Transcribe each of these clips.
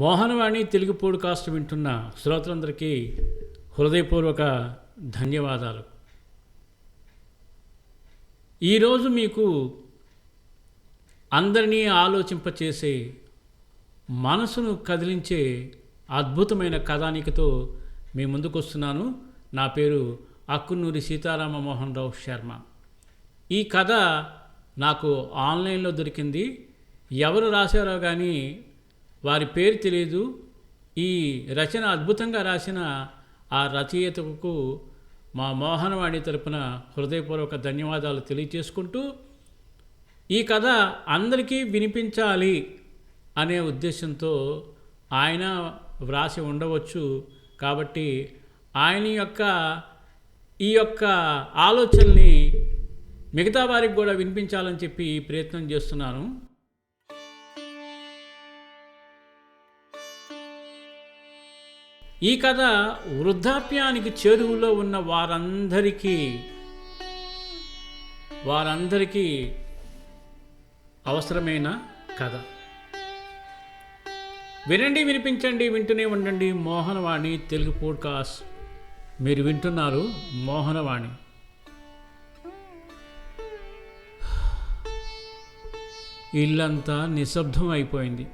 Mohanavani Telugu podcast వింటున్న శ్రోతలందరికీ హృదయపూర్వక ధన్యవాదాలు. ఈరోజు మీకు అందరినీ ఆలోచింపచేసే మనసును కదిలించే అద్భుతమైన కథానికతో మీ ముందుకు వస్తున్నాను నా పేరు అక్కునూరి సీతారామ మోహన్ రావు శర్మ. ఈ కథ నాకు ఆన్లైన్లో దొరికింది. ఎవరు రాశారో కానీ వారి పేరు తెలియదు. ఈ రచన అద్భుతంగా రాసిన ఆ రచయితకు మా మోహనవాణి తరపున హృదయపూర్వక ధన్యవాదాలు తెలియచేసుకుంటూ ఈ కథ అందరికీ వినిపించాలి అనే ఉద్దేశంతో ఆయన వ్రాసి ఉండవచ్చు. కాబట్టి ఆయన యొక్క ఈ యొక్క ఆలోచనల్ని మిగతా వారికి కూడా వినిపించాలని చెప్పి ప్రయత్నం చేస్తున్నాను. ఈ కథ వృద్ధాప్యానికి చేరువలో ఉన్న వారందరికీ వారందరికీ అవసరమైన కథ. వినండి వినిపించండి వింటూనే ఉండండి మోహనవాణి తెలుగు పోడ్కాస్ట్. మీరు వింటున్నారు మోహనవాణి. ఇల్లంతా నిశ్శబ్దం అయిపోయింది.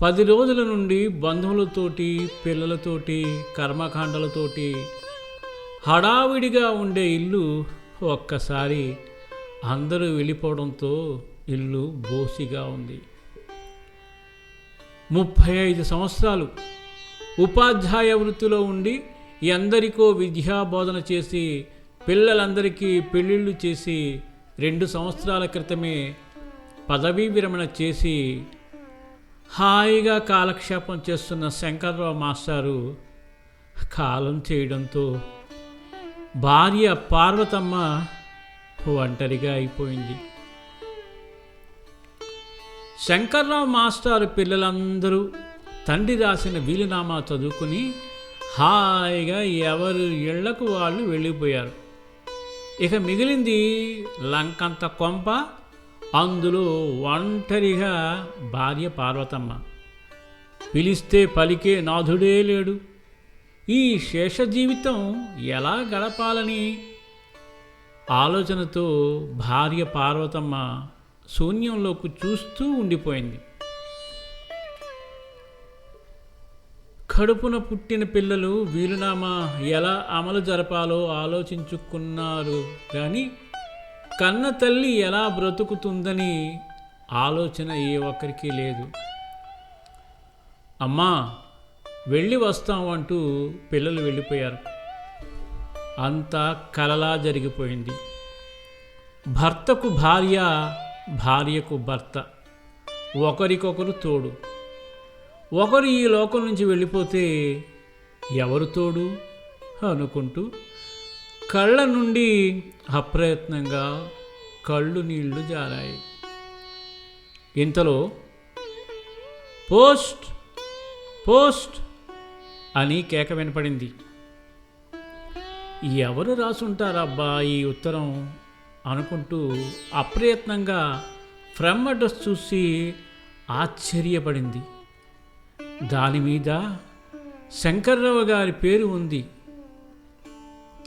పది రోజుల నుండి బంధువులతోటి పిల్లలతోటి కర్మకాండలతోటి హడావిడిగా ఉండే ఇల్లు ఒక్కసారి అందరూ వెళ్ళిపోవడంతో ఇల్లు బోసిగా ఉంది. ముప్పై ఐదు సంవత్సరాలు ఉపాధ్యాయ వృత్తిలో ఉండి ఎందరికో విద్యా బోధన చేసి పిల్లలందరికీ పెళ్ళిళ్ళు చేసి రెండు సంవత్సరాల క్రితమే పదవీ విరమణ చేసి హాయిగా కాలక్షేపం చేస్తున్న శంకర్రావు మాస్టారు కాలం చేయడంతో భార్య పార్వతమ్మ ఒంటరిగా అయిపోయింది. శంకర్రావు మాస్టారు పిల్లలందరూ తండ్రి రాసిన వీలునామా చదువుకుని హాయిగా ఎవరు ఇళ్ళకు వాళ్ళు వెళ్ళిపోయారు. ఇక మిగిలింది లంకంత కొంప అందులో ఒంటరిగా భార్య పార్వతమ్మ. పిలిస్తే పలికే నాథుడే లేడు. ఈ శేష జీవితం ఎలా గడపాలని? ఆలోచనతో భార్య పార్వతమ్మ శూన్యంలోకి చూస్తూ ఉండిపోయింది. కడుపున పుట్టిన పిల్లలు వీలునామా ఎలా అమలు జరపాలో ఆలోచించుకున్నారు కానీ కన్న తల్లి ఎలా బ్రతుకుతుందని ఆలోచన ఏ ఒక్కరికి లేదు. అమ్మా వెళ్ళి వస్తాం అంటూ పిల్లలు వెళ్ళిపోయారు. అంతా కలలా జరిగిపోయింది. భర్తకు భార్య భార్యకు భర్త. ఒకరికొకరు తోడు. ఒకరు ఈ లోకం నుంచి వెళ్ళిపోతే ఎవరు తోడు? అనుకుంటూ కళ్ళ నుండి అప్రయత్నంగా కళ్ళు నీళ్ళు జారాయి. ఇంతలో పోస్ట్ పోస్ట్ అని కేక వినపడింది. ఎవరు రాసుంటారబ్బా ఈ ఉత్తరం అనుకుంటూ అప్రయత్నంగా ఫ్రమ్ అడ్రస్ చూసి ఆశ్చర్యపడింది. దాని మీద శంకర్రావు గారి పేరు ఉంది.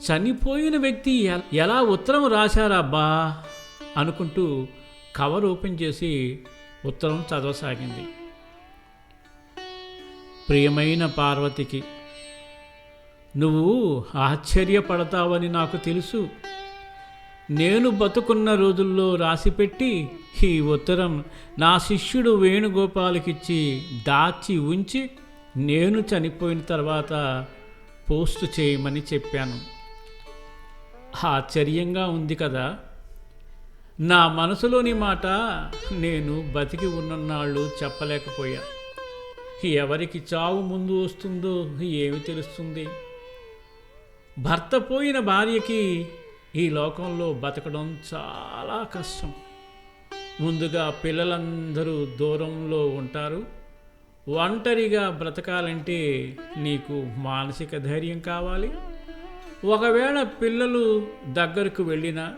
చనిపోయిన వ్యక్తి ఎ- ఎలా ఉత్తరం రాశారబ్బా అనుకుంటూ కవర్ ఓపెన్ చేసి ఉత్తరం చదవసాగింది. ప్రియమైన పార్వతికి నువ్వు ఆశ్చర్యపడతావని నాకు తెలుసు. నేను బతుకున్న రోజుల్లో రాసిపెట్టి ఈ ఉత్తరం నా శిష్యుడు వేణుగోపాలకిచ్చి దాచి ఉంచి నేను చనిపోయిన తర్వాత పోస్ట్ చేయమని చెప్పాను. ఆశ్చర్యంగా ఉంది కదా. నా మనసులోని మాట నేను బతికి ఉన్ననాళ్ళు చెప్పలేకపోయా. ఎవరికి చావు ముందు వస్తుందో ఏమి తెలుస్తుంది? భర్త పోయిన భార్యకి ఈ లోకంలో బతకడం చాలా కష్టం. ముందుగా పిల్లలందరూ దూరంలో ఉంటారు. ఒంటరిగా బ్రతకాలంటే నీకు మానసిక ధైర్యం కావాలి. ఒకవేళ పిల్లలు దగ్గరకు వెళ్ళినా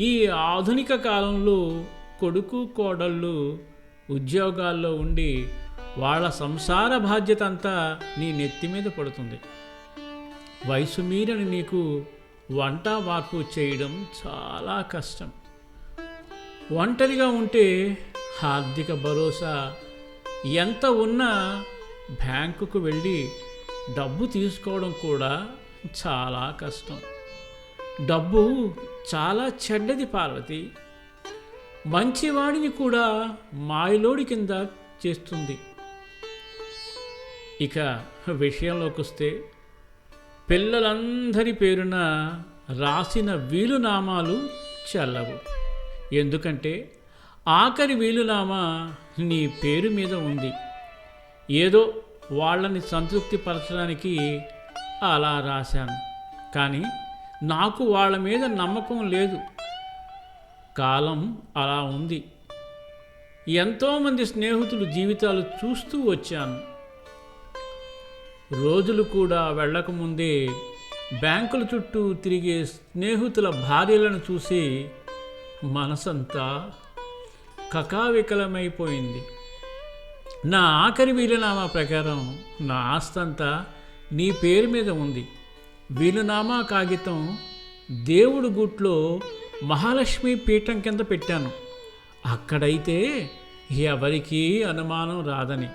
ఈ ఆధునిక కాలంలో కొడుకు కోడళ్ళు ఉద్యోగాల్లో ఉండి వాళ్ళ సంసార బాధ్యత అంతా నీ నెత్తి మీద పడుతుంది. వయసు మీరని నీకు వంట వార్పు చేయడం చాలా కష్టం. ఒంటరిగా ఉంటే ఆర్థిక భరోసా ఎంత ఉన్నా బ్యాంకుకు వెళ్ళి డబ్బు తీసుకోవడం కూడా చాలా కష్టం. డబ్బు చాలా చెడ్డది పార్వతి. మంచివాడిని కూడా మాయలోడి కింద చేస్తుంది. ఇక విషయంలోకి వస్తే పిల్లలందరి పేరున రాసిన వీలునామాలు చెల్లవు. ఎందుకంటే ఆఖరి వీలునామా నీ పేరు మీద ఉంది. ఏదో వాళ్ళని సంతృప్తిపరచడానికి అలా రాశాను. కానీ నాకు వాళ్ళ మీద నమ్మకం లేదు. కాలం అలా ఉంది. ఎంతోమంది స్నేహితులు జీవితాలు చూస్తూ వచ్చాను. రోజులు కూడా వెళ్ళకముందే బ్యాంకుల చుట్టూ తిరిగే స్నేహితుల భార్యలను చూసి మనసంతా కకావికలమైపోయింది. నా ఆఖరి వీలనామా ప్రకారం నా ఆస్తంతా నీ పేరు మీద ఉంది. వీలునామా కాగితం దేవుడు గుట్లో మహాలక్ష్మి పీఠం కింద పెట్టాను. అక్కడైతే ఎవరికీ అనుమానం రాదని.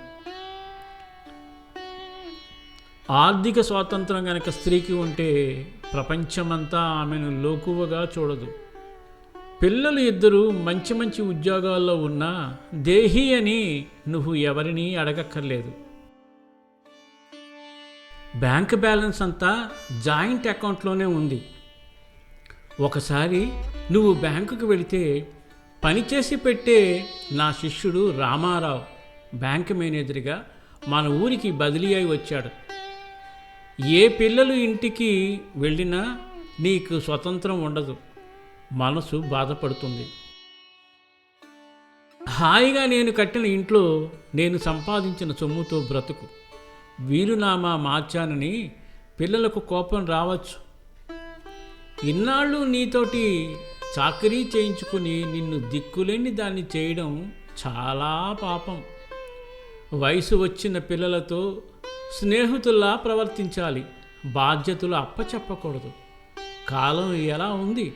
ఆర్థిక స్వాతంత్రం కనుక స్త్రీకి ఉంటే ప్రపంచమంతా ఆమెను లోకువగా చూడదు. పిల్లలు ఇద్దరు మంచి మంచి ఉద్యోగాల్లో ఉన్నా దేహి అని నువ్వు ఎవరిని అడగక్కర్లేదు. బ్యాంక్ బ్యాలెన్స్ అంతా జాయింట్ అకౌంట్లోనే ఉంది. ఒకసారి నువ్వు బ్యాంకుకు వెళితే పనిచేసి పెట్టే నా శిష్యుడు రామారావు బ్యాంక్ మేనేజర్గా మన ఊరికి బదిలీ అయి వచ్చాడు. ఏ పిల్లలు ఇంటికి వెళ్ళినా నీకు స్వతంత్రం ఉండదు. మనసు బాధపడుతుంది. హాయిగా నేను కట్టిన ఇంట్లో నేను సంపాదించిన సొమ్ముతో బ్రతుకు. వీలునామా మార్చానని పిల్లలకు కోపం రావచ్చు. ఇన్నాళ్ళు నీతోటి చాకరీ చేయించుకుని నిన్ను దిక్కులేని దాన్ని చేయడం చాలా పాపం. వయసు వచ్చిన పిల్లలతో స్నేహితుల్లా ప్రవర్తించాలి బాధ్యతలు అప్పచెప్పకూడదు. కాలం ఎలా ఉంది?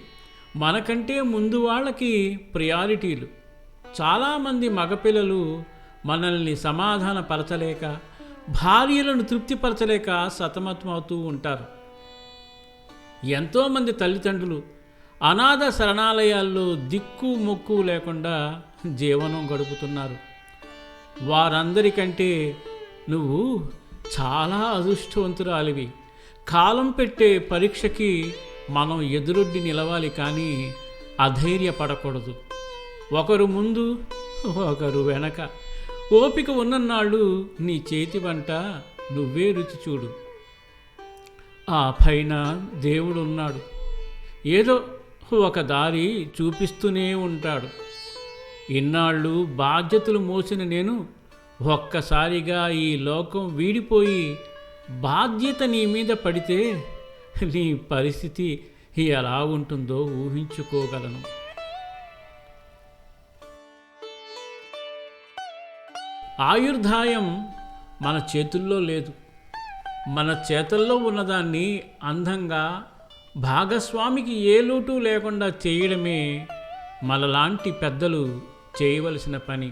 మనకంటే ముందు వాళ్ళకి ప్రయారిటీలు. చాలామంది మగపిల్లలు మనల్ని సమాధానపరచలేక భార్యలను తృప్తిపరచలేక సతమతమవుతూ ఉంటారు. ఎంతోమంది తల్లిదండ్రులు అనాథ శరణాలయాల్లో దిక్కు మొక్కు లేకుండా జీవనం గడుపుతున్నారు. వారందరికంటే నువ్వు చాలా అదృష్టవంతురాలివి. కాలం పెట్టే పరీక్షకి మనం ఎదురొడ్డి నిలవాలి కానీ అధైర్యపడకూడదు. ఒకరు ముందు ఒకరు వెనక. ఓపిక ఉన్నన్నాళ్ళు నీ చేతి వంట నువ్వే రుచి చూడు. ఆ పైన దేవుడు ఉన్నాడు ఏదో ఒక దారి చూపిస్తూనే ఉంటాడు. ఇన్నాళ్ళు బాధ్యతలు మోసిన నేను ఒక్కసారిగా ఈ లోకం వీడిపోయి బాధ్యత నీ మీద పడితే నీ పరిస్థితి ఎలా ఉంటుందో ఊహించుకోగలను. ఆయుర్దాయం మన చేతుల్లో లేదు. మన చేతల్లో ఉన్నదాన్ని అందంగా భాగస్వామికి ఏ లోటు లేకుండా చేయడమే మనలాంటి పెద్దలు చేయవలసిన పని.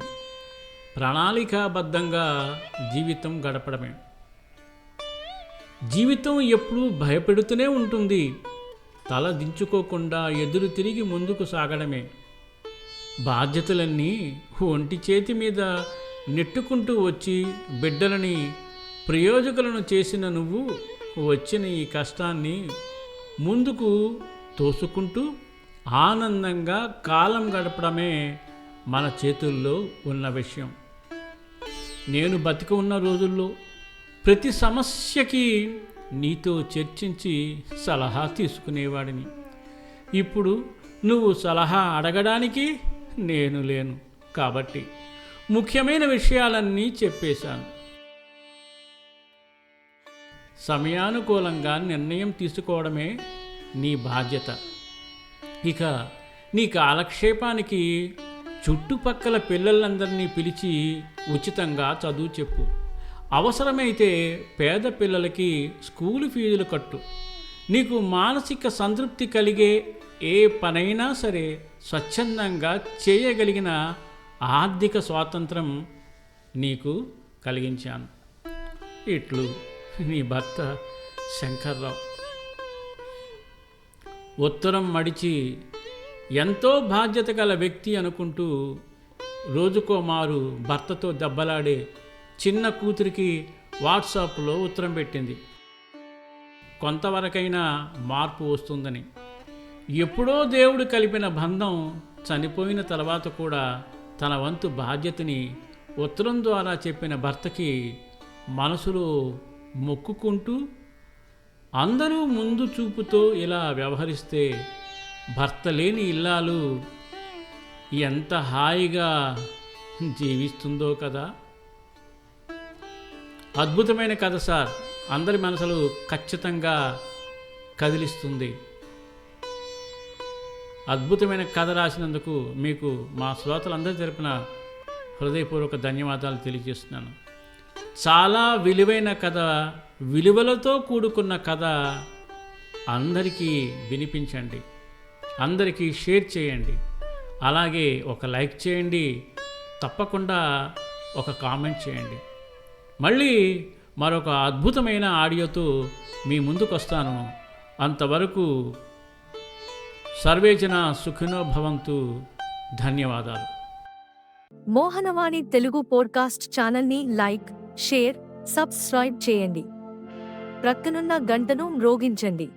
ప్రణాళికాబద్ధంగా జీవితం గడపడమే. జీవితం ఎప్పుడూ భయపెడుతూనే ఉంటుంది. తల దించుకోకుండా ఎదురు తిరిగి ముందుకు సాగడమే. బాధ్యతలన్నీ ఒంటి చేతి మీద నెట్టుకుంటూ వచ్చి బిడ్డలని ప్రయోజకులను చేసిన నువ్వు వచ్చిన ఈ కష్టాన్ని ముందుకు తోసుకుంటూ ఆనందంగా కాలం గడపడమే మన చేతుల్లో ఉన్న విషయం. నేను బతికి ఉన్న రోజుల్లో ప్రతి సమస్యకి నీతో చర్చించి సలహా తీసుకునేవాడిని. ఇప్పుడు నువ్వు సలహా అడగడానికి నేను లేను కాబట్టి ముఖ్యమైన విషయాలన్నీ చెప్పేశాను. సమయానుకూలంగా నిర్ణయం తీసుకోవడమే నీ బాధ్యత. ఇక నీ కాలక్షేపానికి చుట్టుపక్కల పిల్లలందరినీ పిలిచి ఉచితంగా చదువు చెప్పు. అవసరమైతే పేద పిల్లలకి స్కూలు ఫీజులు కట్టు. నీకు మానసిక సంతృప్తి కలిగే ఏ పనైనా సరే స్వచ్ఛందంగా చేయగలిగిన ఆర్థిక స్వాతంత్రం నీకు కలిగించాను. ఇట్లు నీ భర్త శంకర్రావు. ఉత్తరం మడిచి ఎంతో బాధ్యత గల వ్యక్తి అనుకుంటూ రోజుకో మారు భర్తతో దెబ్బలాడే చిన్న కూతురికి వాట్సాప్లో ఉత్తరం పెట్టింది. కొంతవరకైనా మార్పు వస్తుందని. ఎప్పుడో దేవుడు కలిపిన బంధం చనిపోయిన తర్వాత కూడా తన వంతు బాధ్యతని ఉత్తరం ద్వారా చెప్పిన భర్తకి మనసులో మొక్కుకుంటూ అందరూ ముందు చూపుతో ఇలా వ్యవహరిస్తే భర్త లేని ఇల్లాలు ఎంత హాయిగా జీవిస్తుందో కదా. అద్భుతమైన కథ సార్. అందరి మనసులు ఖచ్చితంగా కదిలిస్తుంది. అద్భుతమైన కథ రాసినందుకు మీకు మా శ్రోతలందరూ జరిపిన హృదయపూర్వక ధన్యవాదాలు తెలియజేస్తున్నాను. చాలా విలువైన కథ విలువలతో కూడుకున్న కథ అందరికీ వినిపించండి. అందరికీ షేర్ చేయండి. అలాగే ఒక లైక్ చేయండి. తప్పకుండా ఒక కామెంట్ చేయండి. మళ్ళీ మరొక అద్భుతమైన ఆడియోతో మీ ముందుకు వస్తాను అంతవరకు సర్వేజన సుఖినో భవంతు. ధన్యవాదాలు. మోహనవాణి తెలుగు పోడ్కాస్ట్ ఛానల్ని లైక్ షేర్ సబ్స్క్రైబ్ చేయండి. ప్రక్కనున్న గంటను మ్రోగించండి.